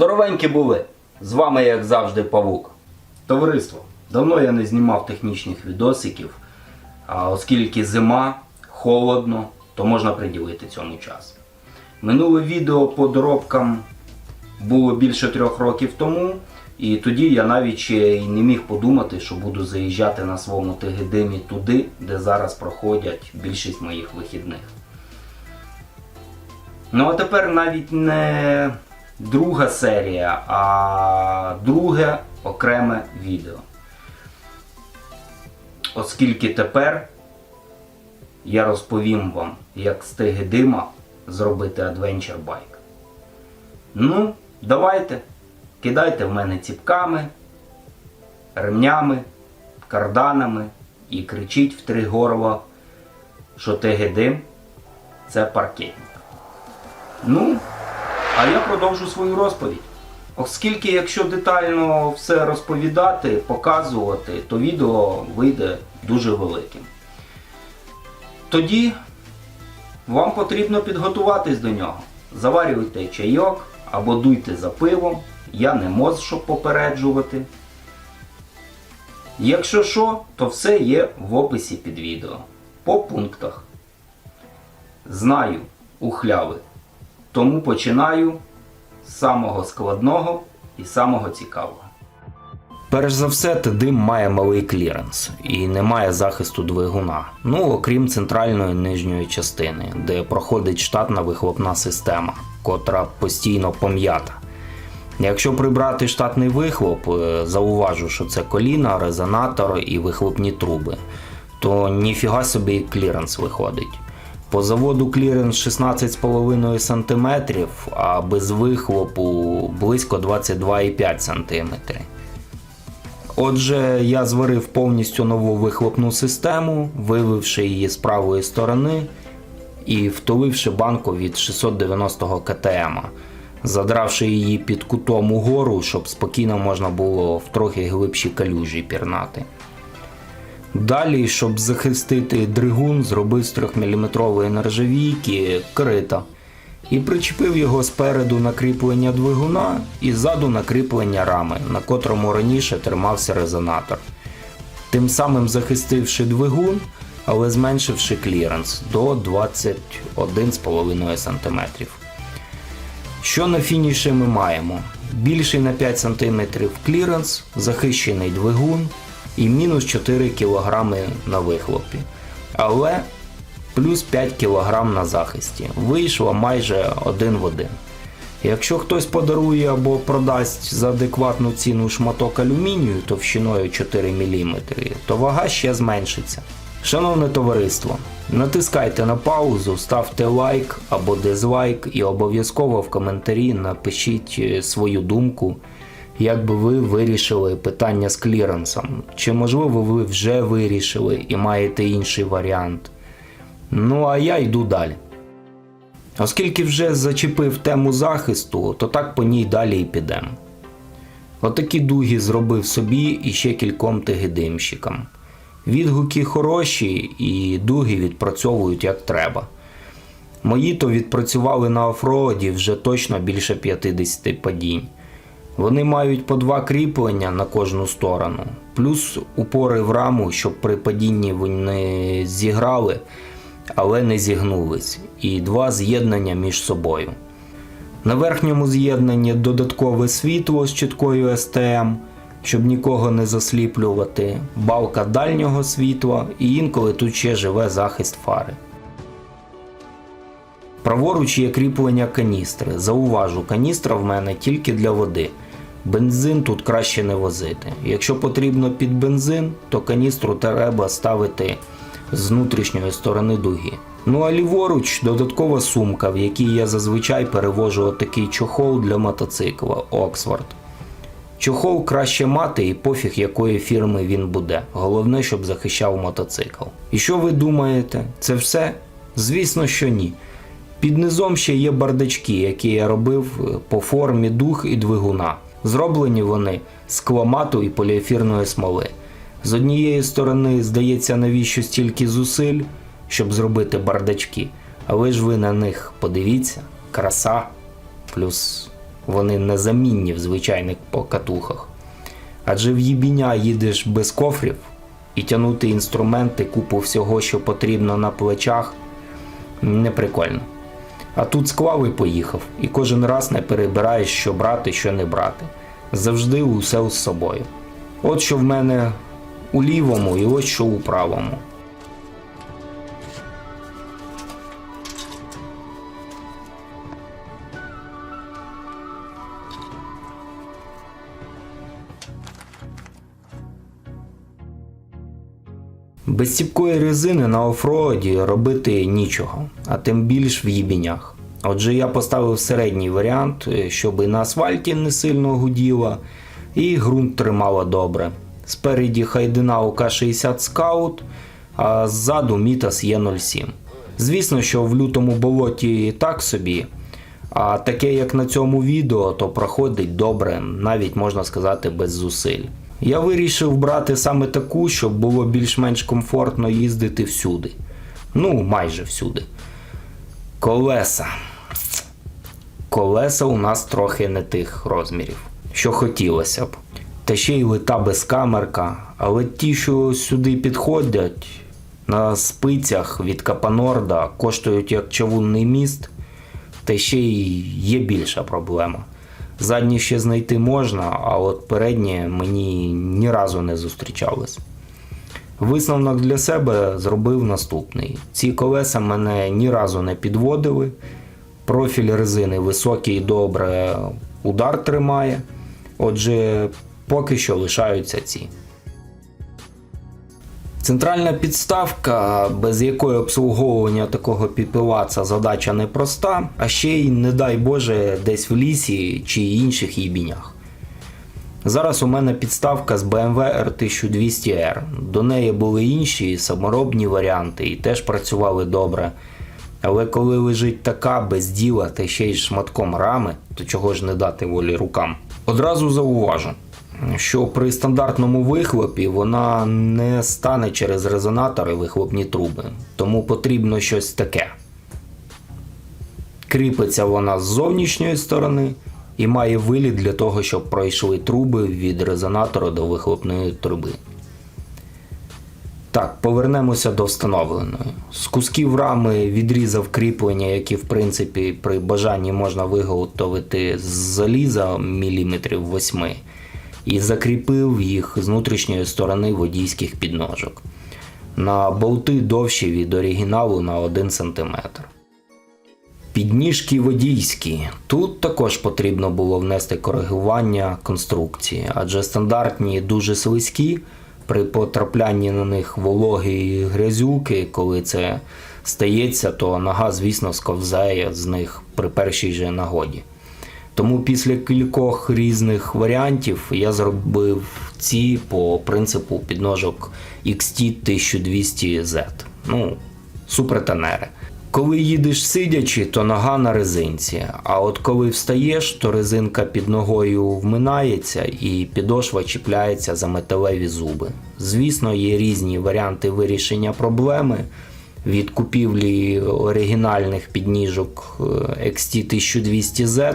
Здоровенькі були. З вами, як завжди, Павук. Товариство, давно я не знімав технічних відосиків, а оскільки зима, холодно, то можна приділити цьому час. Минуле відео по доробкам було більше трьох років тому, і тоді я навіть ще й не міг подумати, що буду заїжджати на своєму Тегедимі туди, де зараз проходять більшість моїх вихідних. Ну а тепер навіть не друга серія, а друге окреме відео. Оскільки тепер я розповім вам, як з Тегедима зробити адвенчер байк. Ну, давайте, кидайте в мене ціпками, ремнями, карданами і кричіть в три горла, що Тегедим це паркетник. Ну, а я продовжу свою розповідь. Оскільки, якщо детально все розповідати, показувати, то відео вийде дуже великим. Тоді вам потрібно підготуватись до нього. Заварюйте чайок або дуйте за пивом. Я не моз, щоб попереджувати. Якщо що, то все є в описі під відео. По пунктах. Знаю, ухляви. Тому починаю з самого складного і самого цікавого. Перш за все, Тедим має малий кліренс і не має захисту двигуна. Ну, окрім центральної нижньої частини, де проходить штатна вихлопна система, котра постійно пом'ята. Якщо прибрати штатний вихлоп, е, зауважу, що це коліна, резонатор і вихлопні труби, то ніфіга собі кліренс виходить. По заводу кліренс 16,5 см, а без вихлопу близько 22,5 см. Отже, я зварив повністю нову вихлопну систему, вививши її з правої сторони і втуливши банку від 690 КТМ, задравши її під кутом угору, щоб спокійно можна було в трохи глибші калюжі пірнати. Далі, щоб захистити дригун, зробив з 3-мм нержавійки крита і причепив його спереду на кріплення двигуна і ззаду на кріплення рами, на котрому раніше тримався резонатор. Тим самим захистивши двигун, але зменшивши кліренс до 21,5 см. Що на фініші ми маємо? Більший на 5 см кліренс, захищений двигун і мінус 4 кг на вихлопі. Але плюс 5 кг на захисті. Вийшло майже один в один. Якщо хтось подарує або продасть за адекватну ціну шматок алюмінію товщиною 4 мм, то вага ще зменшиться. Шановне товариство, натискайте на паузу, ставте лайк або дизлайк і обов'язково в коментарі напишіть е, свою думку, як би ви вирішили питання з кліренсом. Чи можливо ви вже вирішили і маєте інший варіант. Ну а я йду далі. Оскільки вже зачепив тему захисту, то так по ній далі і підемо. Отакі дуги зробив собі і ще кільком тегедимщикам. Відгуки хороші і дуги відпрацьовують як треба. Мої то відпрацювали на офроді вже точно більше 50 падінь. Вони мають по два кріплення на кожну сторону, плюс упори в раму, щоб при падінні вони зіграли, але не зігнулись, і два з'єднання між собою. На верхньому з'єднанні додаткове світло з чіткою STM, щоб нікого не засліплювати, балка дальнього світла і інколи тут ще живе захист фари. Праворуч є кріплення каністри. Зауважу, каністра в мене тільки для води. Бензин тут краще не возити. Якщо потрібно під бензин, то каністру треба ставити з внутрішньої сторони дуги. Ну а ліворуч додаткова сумка, в якій я зазвичай перевожу отакий чохол для мотоцикла Оксфорд. Чохол краще мати і пофіг якої фірми він буде. Головне, щоб захищав мотоцикл. І що ви думаєте? Це все? Звісно, що ні. Під низом ще є бардачки, які я робив е, по формі дух і двигуна. Зроблені вони з кламату і поліефірної смоли. З однієї сторони, здається, навіщо стільки зусиль, щоб зробити бардачки, але ж ви на них подивіться, краса, плюс вони незамінні в звичайних покатухах. Адже в їбіня їдеш без кофрів і тягнути інструменти, купу всього, що потрібно на плечах, не прикольно. А тут склав і поїхав, і кожен раз не перебираєш, що брати, що не брати. Завжди усе з собою. От що в мене у лівому, і ось що у правому. Без ціпкої резини на офроді робити нічого, а тим більш в їбінях. Отже, я поставив середній варіант, е, щоб і на асфальті не сильно гуділо, і ґрунт тримала добре. Спереді Хайдена УК-60 Scout, а ззаду Мітас Є07. Звісно, що в лютому болоті так собі, а таке, як на цьому відео, то проходить добре, навіть можна сказати, без зусиль. Я вирішив брати саме таку, щоб було більш-менш комфортно їздити всюди. Ну, майже всюди. Колеса. Колеса у нас трохи не тих розмірів, що хотілося б. Та ще й лита безкамерка, але ті, що сюди підходять на спицях від Капанорда, коштують як чавунний міст, та ще й є більша проблема. Задні ще знайти можна, а от передні мені ні разу не зустрічались. Висновок для себе зробив наступний: ці колеса мене ні разу не підводили. Профіль резини високий і добре удар тримає. Отже, поки що лишаються ці. Центральна підставка, без якої обслуговування такого піпілаца задача непроста, а ще й, не дай Боже, десь в лісі чи інших їбінях. Зараз у мене підставка з BMW R1200R. До неї були інші саморобні варіанти і теж працювали добре. Але коли лежить така без діла та ще й шматком рами, то чого ж не дати волі рукам? Одразу зауважу, що при стандартному вихлопі вона не стане через резонатори вихлопні труби, тому потрібно щось таке. Кріпиться вона з зовнішньої сторони і має виліт для того, щоб пройшли труби від резонатора до вихлопної труби. Так, повернемося до встановленої. З кусків рами відрізав кріплення, які в принципі при бажанні можна виготовити з заліза міліметрів 8 і закріпив їх з внутрішньої сторони водійських підножок. На болти довші від оригіналу на 1 см. Підніжки водійські. Тут також потрібно було внести коригування конструкції, адже стандартні дуже слизькі, при потраплянні на них вологи грязюки, коли це стається, то нога, звісно, сковзає з них при першій же нагоді. Тому після кількох різних варіантів я зробив ці по принципу підножок XT1200Z. Ну, супертенери. Коли їдеш сидячи, то нога на резинці. А от коли встаєш, то резинка під ногою вминається і підошва чіпляється за металеві зуби. Звісно, є різні варіанти вирішення проблеми. Від купівлі оригінальних підніжок е, XT1200Z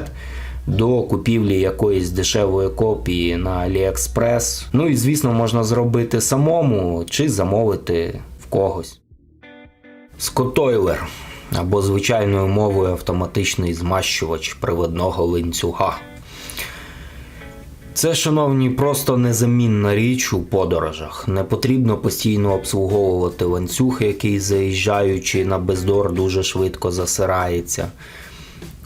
до купівлі якоїсь дешевої копії на AliExpress. Ну і звісно, можна зробити самому чи замовити в когось. Скотойлер або звичайною мовою автоматичний змащувач приводного ланцюга. Це, шановні, просто незамінна річ у подорожах. Не потрібно постійно обслуговувати ланцюг, який, заїжджаючи на бездор, дуже швидко засирається.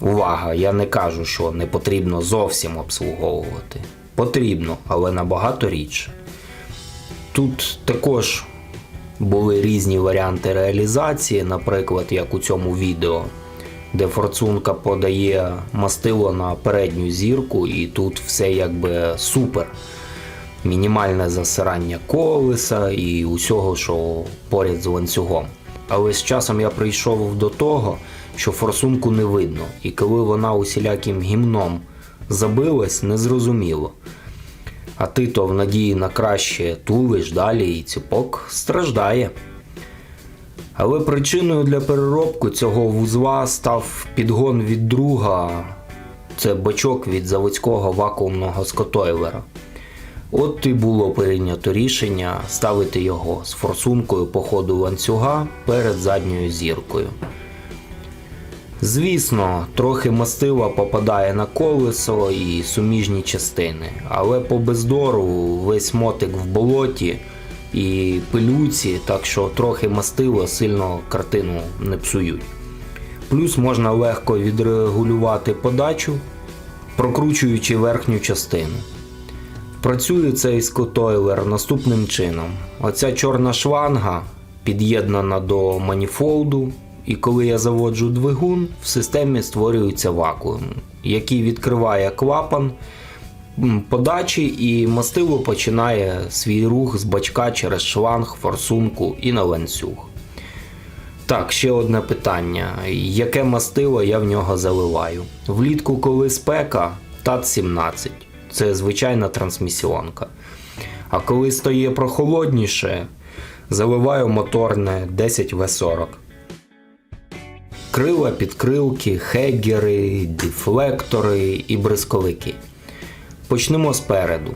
Увага! Я не кажу, що не потрібно зовсім обслуговувати. Потрібно, але набагато рідше. Тут також були різні варіанти реалізації, наприклад, як у цьому відео, де форцунка подає мастило на передню зірку, і тут все якби супер. Мінімальне засирання колеса і усього, що поряд з ланцюгом. Але з часом я прийшов до того, що форсунку не видно, і коли вона усіляким гімном забилась, незрозуміло. А ти то в надії на краще тулиш далі і ціпок страждає. Але причиною для переробки цього вузла став підгон від друга це бачок від заводського вакуумного скотойлера. От і було прийнято рішення ставити його з форсункою по ходу ланцюга перед задньою зіркою. Звісно, трохи мастила попадає на колесо і суміжні частини, але по бездору весь мотик в болоті і пилюці, так що трохи мастила сильно картину не псують. Плюс можна легко відрегулювати подачу, прокручуючи верхню частину. Працює цей скотойлер наступним чином. Оця чорна шланга під'єднана до маніфолду, і коли я заводжу двигун, в системі створюється вакуум, який відкриває клапан подачі, і мастило починає свій рух з бачка через шланг, форсунку і на ланцюг. Так, ще одне питання. Яке мастило я в нього заливаю? Влітку, коли спека, ТАТ-17. Це звичайна трансмісіонка. А коли стає прохолодніше, заливаю моторне 10В40. Крила, підкрилки, хеггери, дефлектори і бризковики. Почнемо спереду.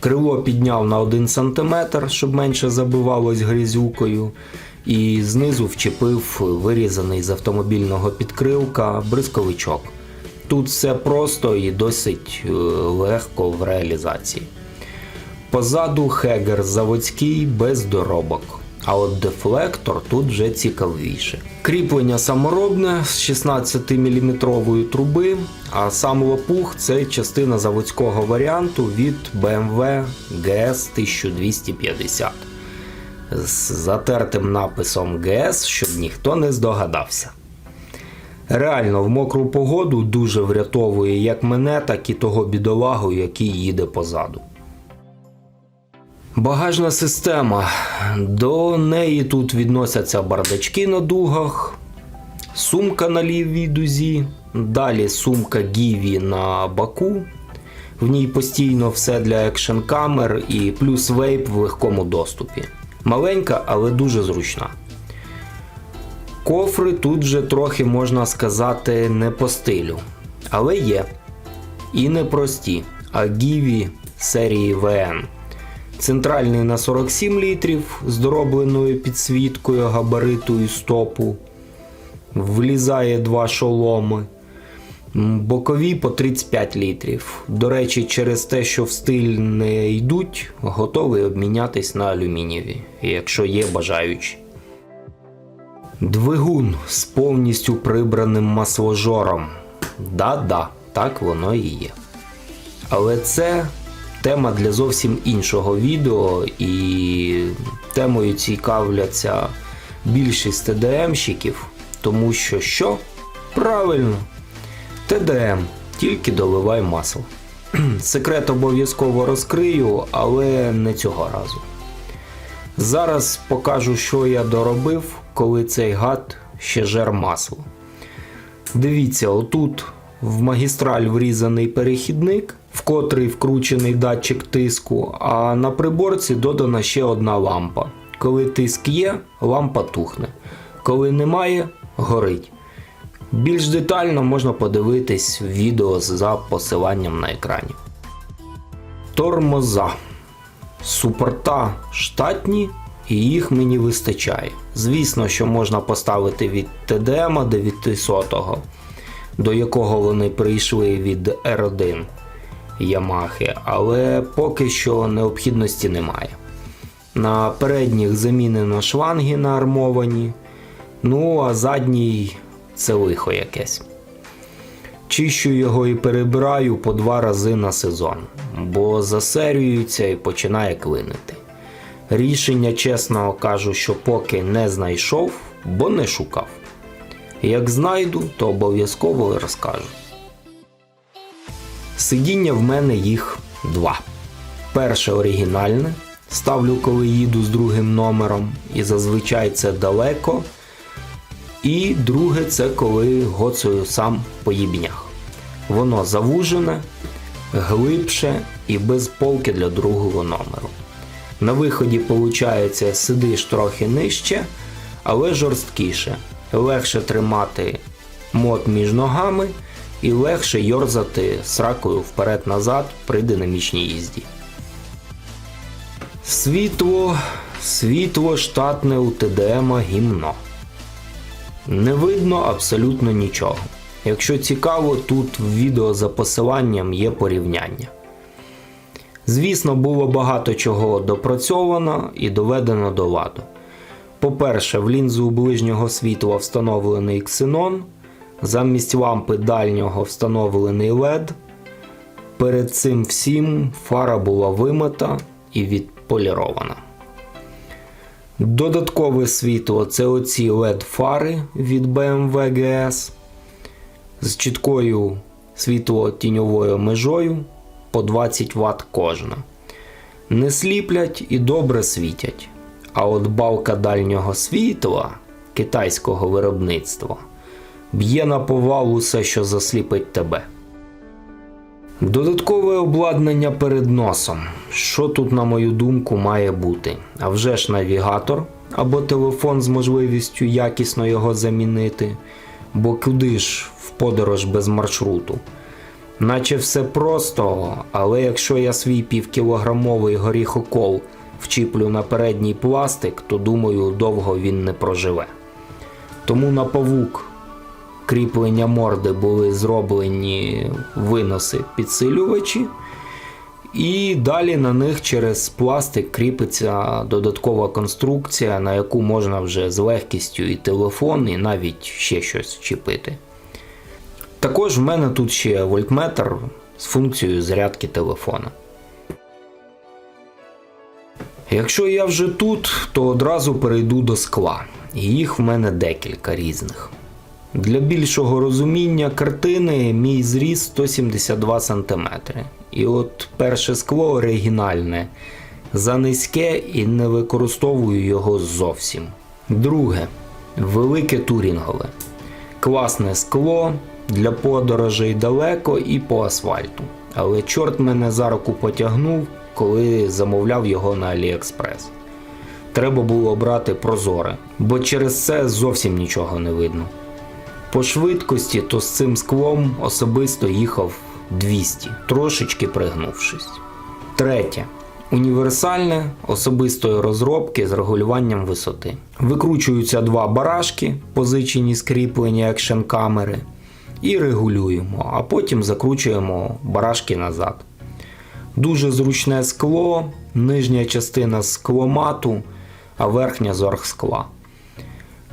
Крило підняв на 1 см, щоб менше забивалось грязюкою, і знизу вчепив вирізаний з автомобільного підкрилка бризковичок. Тут все просто і досить е, легко в реалізації. Позаду хегер заводський без доробок. А от дефлектор тут вже цікавіше. Кріплення саморобне з 16 мм труби, а сам лопух це частина заводського варіанту від BMW GS 1250 з затертим написом GS, щоб ніхто не здогадався. Реально, в мокру погоду дуже врятовує як мене, так і того бідолагу, який їде позаду. Багажна система. До неї тут відносяться бардачки на дугах, сумка на лівій дузі, далі сумка Гіві на баку. В ній постійно все для екшн камер і плюс вейп в легкому доступі. Маленька, але дуже зручна. Кофри тут же трохи можна сказати не по стилю, але є. І не прості, а гіві серії ВН. Центральний на 47 літрів з доробленою підсвіткою габариту і стопу. Влізає два шоломи. Бокові по 35 літрів. До речі, через те, що в стиль не йдуть, готовий обмінятись на алюмінієві, якщо є бажаючі. Двигун з повністю прибраним масложором. Да-да, так воно і є. Але це тема для зовсім іншого відео, і темою цікавляться більшість ТДМщиків, тому що що? Правильно, ТДМ, тільки доливай масло. Секрет обов'язково розкрию, але не цього разу. Зараз покажу, що я доробив, коли цей гад ще жер масло. Дивіться, отут в магістраль врізаний перехідник, котрий вкручений датчик тиску, а на приборці додана ще одна лампа. Коли тиск є, лампа тухне. Коли немає, горить. Більш детально можна подивитись відео за посиланням на екрані. Тормоза. Супорта штатні, і їх мені вистачає. Звісно, що можна поставити від TDM 900, до якого вони прийшли від R1 Ямахи, але поки що необхідності немає. На передніх замінено шланги на армовані, ну а задній це лихо якесь. Чищу його і перебираю по два рази на сезон, бо засерюється і починає клинити. Рішення, чесно кажу, що поки не знайшов, бо не шукав. Як знайду, то обов'язково розкажу. Сидіння в мене їх два. Перше оригінальне. Ставлю, коли їду з другим номером, і зазвичай це далеко. І друге це коли гоцаю сам по їбнях. Воно завужене, глибше і без полки для другого номеру. На виході, виходить, сидиш трохи нижче, але жорсткіше. Легше тримати мод між ногами і легше йорзати сракою вперед-назад при динамічній їзді. Світло, світло штатне у ТДМа гімно. Не видно абсолютно нічого. Якщо цікаво, тут в відео за посиланням є порівняння. Звісно, було багато чого допрацьовано і доведено до ладу. По-перше, в лінзу ближнього світла встановлений ксенон, замість лампи дальнього встановлений LED. Перед цим всім фара була вимита і відполірована. Додаткове світло це оці LED фари від BMW GS з чіткою світло-тіньовою межою по 20 Вт кожна. Не сліплять і добре світять. А от балка дальнього світла китайського виробництва б'є на повал усе, що засліпить тебе. Додаткове обладнання перед носом. Що тут, на мою думку, має бути? А вже ж навігатор або телефон з можливістю якісно його замінити. Бо куди ж в подорож без маршруту? Наче все просто, але якщо я свій півкілограмовий горіхокол вчіплю на передній пластик, то думаю, довго він не проживе. Тому на павук кріплення морди були зроблені виноси підсилювачі, і далі на них через пластик кріпиться додаткова конструкція, на яку можна вже з легкістю і телефон, і навіть ще щось чіпити. Також в мене тут ще вольтметр з функцією зарядки телефона. Якщо я вже тут, то одразу перейду до скла. Їх в мене декілька різних. Для більшого розуміння картини мій зріст 172 см. І от перше скло оригінальне занизьке і не використовую його зовсім. Друге велике турінгове. Класне скло для подорожей далеко і по асфальту. Але чорт мене за руку потягнув, коли замовляв його на AliExpress. Треба було брати прозоре, бо через це зовсім нічого не видно. По швидкості то з цим склом особисто їхав 200, трошечки пригнувшись. Третє. Універсальне особистої розробки з регулюванням висоти. Викручуються два барашки, позичені з кріплення екшн камери, і регулюємо, а потім закручуємо барашки назад. Дуже зручне скло, нижня частина скломату, а верхня з оргскла.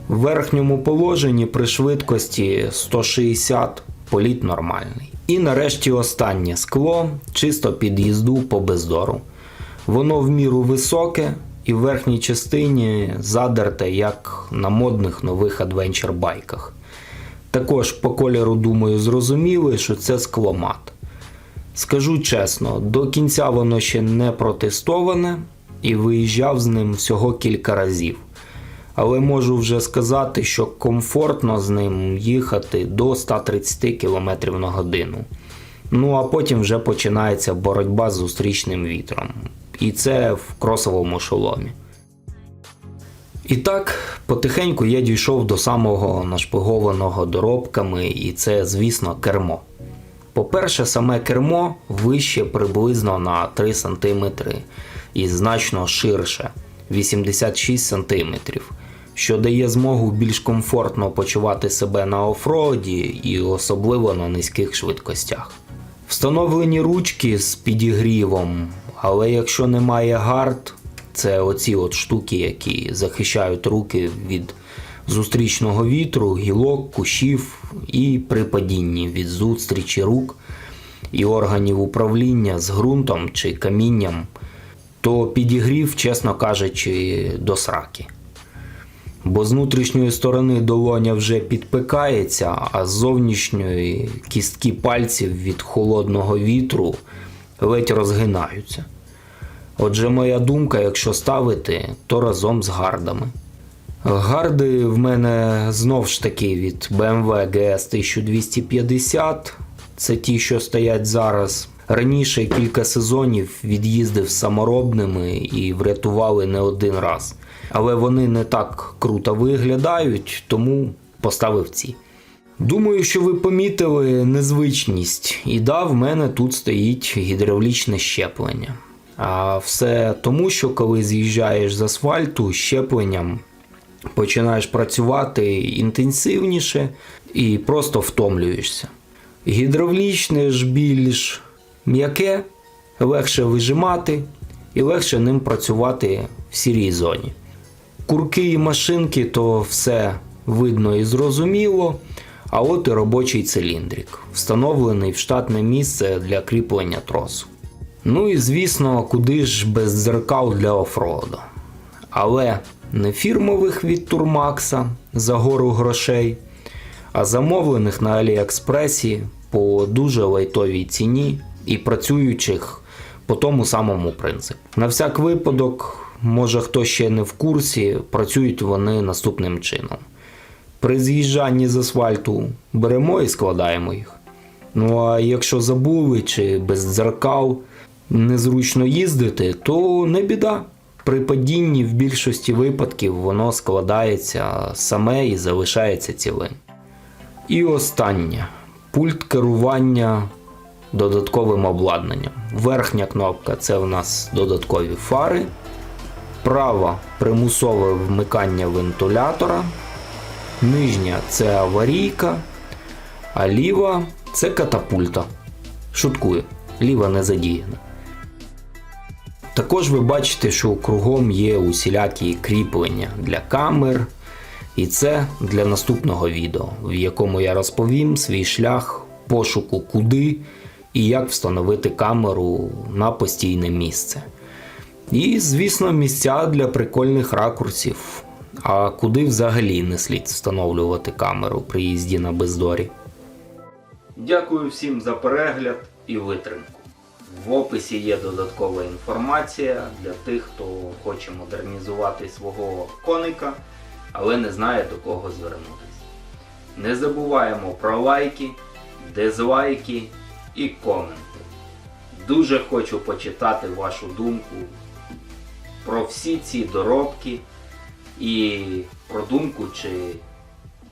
В верхньому положенні при швидкості 160 політ нормальний. І нарешті останнє скло чисто під їзду по бездору. Воно в міру високе і в верхній частині задерте, як на модних нових адвенчер байках. Також по кольору, думаю, зрозуміли, що це скломат. Скажу чесно, до кінця воно ще не протестоване і виїжджав з ним всього кілька разів. Але можу вже сказати, що комфортно з ним їхати до 130 км на годину. Ну а потім вже починається боротьба з зустрічним вітром. І це в кросовому шоломі. І так, потихеньку я дійшов до самого нашпигованого доробками, і це, звісно, кермо. По-перше, саме кермо вище приблизно на 3 см і значно ширше 86 см, що дає змогу більш комфортно почувати себе на офроді і особливо на низьких швидкостях. Встановлені ручки з підігрівом, але якщо немає гард, це оці от штуки, які захищають руки від зустрічного вітру, гілок, кущів і при падінні від зустрічі рук і органів управління з ґрунтом чи камінням, то підігрів, чесно кажучи, до сраки. Бо з внутрішньої сторони долоня вже підпикається, а з зовнішньої кістки пальців від холодного вітру ледь розгинаються. Отже, моя думка, якщо ставити, то разом з гардами. Гарди в мене знов ж таки від BMW GS 1250. Це ті, що стоять зараз. Раніше кілька сезонів від'їздив саморобними і врятували не один раз. Але вони не так круто виглядають, тому поставив ці. Думаю, що ви помітили незвичність, і да, в мене тут стоїть гідравлічне щеплення. А все тому, що коли з'їжджаєш з асфальту, щепленням починаєш працювати інтенсивніше і просто втомлюєшся. Гідравлічне ж більш м'яке, легше вижимати і легше ним працювати в сірій зоні. Курки і машинки то все видно і зрозуміло. А от і робочий циліндрик, встановлений в штатне місце для кріплення тросу. Ну і звісно, куди ж без дзеркал для офроду. Але не фірмових від Турмакса за гору грошей, а замовлених на Аліекспресі по дуже лайтовій ціні і працюючих по тому самому принципу. На всяк випадок, може хто ще не в курсі, працюють вони наступним чином. При з'їжджанні з асфальту беремо і складаємо їх. Ну а якщо забули чи без дзеркал незручно їздити, то не біда. При падінні в більшості випадків воно складається саме і залишається цілим. І останнє пульт керування додатковим обладнанням. Верхня кнопка це в нас додаткові фари, права примусове вмикання вентилятора. Нижня це аварійка, а ліва це катапульта. Шуткую, ліва не задіяна. Також ви бачите, що кругом є усілякі кріплення для камер, і це для наступного відео, в якому я розповім свій шлях пошуку куди і як встановити камеру на постійне місце. І, звісно, місця для прикольних ракурсів. А куди взагалі не слід встановлювати камеру при їзді на бездорі. Дякую всім за перегляд і витримку. В описі є додаткова інформація для тих, хто хоче модернізувати свого коника, але не знає до кого звернутися. Не забуваємо про лайки, дизлайки і коменти. Дуже хочу почитати вашу думку про всі ці доробки і про думку, чи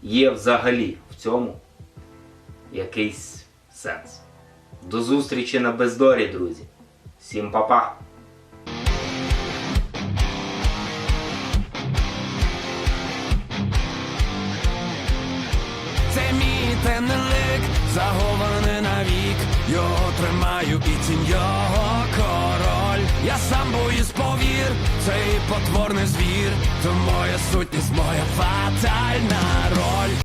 є взагалі в цьому якийсь сенс. До зустрічі на бездорі, друзі. Всім па-па! Це мій темний лик, захований навік, його тримаю і тінь його. Я сам боюсь повір, цей потворний звір, то моя сутність, моя фатальна роль.